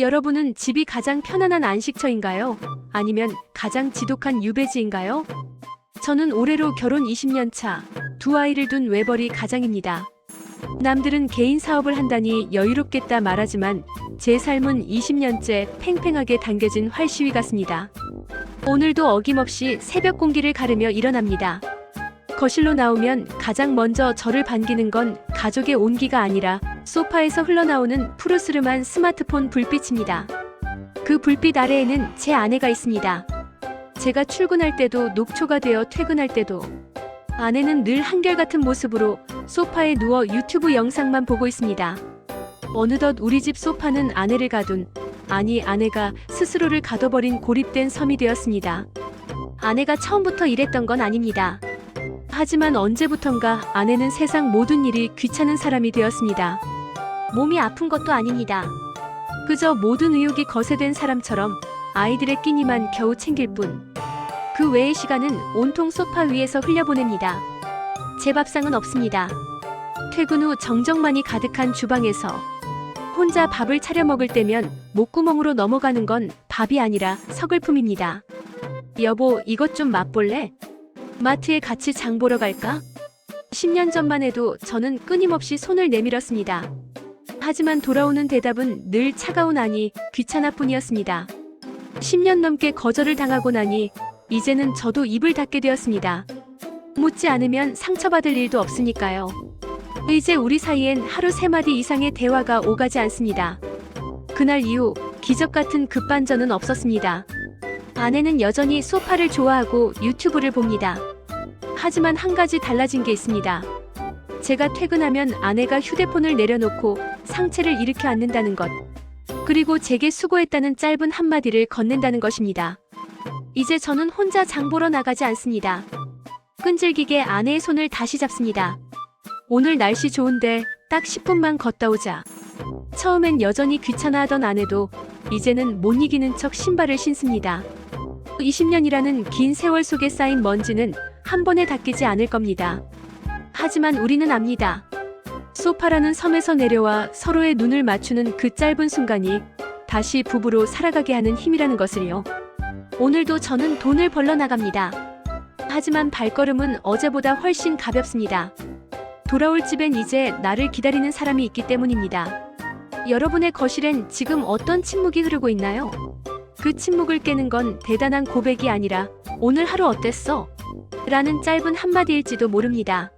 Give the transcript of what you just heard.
여러분은 집이 가장 편안한 안식처인가요? 아니면 가장 지독한 유배지인가요? 저는 올해로 결혼 20년 차, 두 아이를 둔 외벌이 가장입니다. 남들은 개인 사업을 한다니 여유롭겠다 말하지만 제 삶은 20년째 팽팽하게 당겨진 활시위 같습니다. 오늘도 어김없이 새벽 공기를 가르며 일어납니다. 거실로 나오면 가장 먼저 저를 반기는 건 가족의 온기가 아니라 소파에서 흘러나오는 푸르스름한 스마트폰 불빛입니다. 그 불빛 아래에는 제 아내가 있습니다. 제가 출근할 때도 녹초가 되어 퇴근할 때도 아내는 늘 한결같은 모습으로 소파에 누워 유튜브 영상만 보고 있습니다. 어느덧 우리 집 소파는 아내를 가둔, 아니 아내가 스스로를 가둬버린 고립된 섬이 되었습니다. 아내가 처음부터 이랬던 건 아닙니다. 하지만 언제부턴가 아내는 세상 모든 일이 귀찮은 사람이 되었습니다. 몸이 아픈 것도 아닙니다. 그저 모든 의욕이 거세된 사람처럼 아이들의 끼니만 겨우 챙길 뿐. 그 외의 시간은 온통 소파 위에서 흘려보냅니다. 제 밥상은 없습니다. 퇴근 후 정적만이 가득한 주방에서 혼자 밥을 차려 먹을 때면 목구멍으로 넘어가는 건 밥이 아니라 서글픔입니다. 여보, 이것 좀 맛볼래? 마트에 같이 장 보러 갈까? 10년 전만 해도 저는 끊임없이 손을 내밀었습니다. 하지만 돌아오는 대답은 늘 차가운 아니, 귀찮아 뿐이었습니다. 10년 넘게 거절을 당하고 나니 이제는 저도 입을 닫게 되었습니다. 묻지 않으면 상처받을 일도 없으니까요. 이제 우리 사이엔 하루 세 마디 이상의 대화가 오가지 않습니다. 그날 이후 기적 같은 급반전은 없었습니다. 아내는 여전히 소파를 좋아하고 유튜브를 봅니다. 하지만 한 가지 달라진 게 있습니다. 제가 퇴근하면 아내가 휴대폰을 내려놓고 상체를 일으켜 앉는다는 것. 그리고 제게 수고했다는 짧은 한마디를 건넨다는 것입니다. 이제 저는 혼자 장 보러 나가지 않습니다. 끈질기게 아내의 손을 다시 잡습니다. 오늘 날씨 좋은데 딱 10분만 걷다 오자. 처음엔 여전히 귀찮아하던 아내도 이제는 못 이기는 척 신발을 신습니다. 20년이라는 긴 세월 속에 쌓인 먼지는 한 번에 닦이지 않을 겁니다. 하지만 우리는 압니다. 소파라는 섬에서 내려와 서로의 눈을 맞추는 그 짧은 순간이 다시 부부로 살아가게 하는 힘이라는 것을요. 오늘도 저는 돈을 벌러 나갑니다. 하지만 발걸음은 어제보다 훨씬 가볍습니다. 돌아올 집엔 이제 나를 기다리는 사람이 있기 때문입니다. 여러분의 거실엔 지금 어떤 침묵이 흐르고 있나요? 그 침묵을 깨는 건 대단한 고백이 아니라 오늘 하루 어땠어? 라는 짧은 한마디일지도 모릅니다.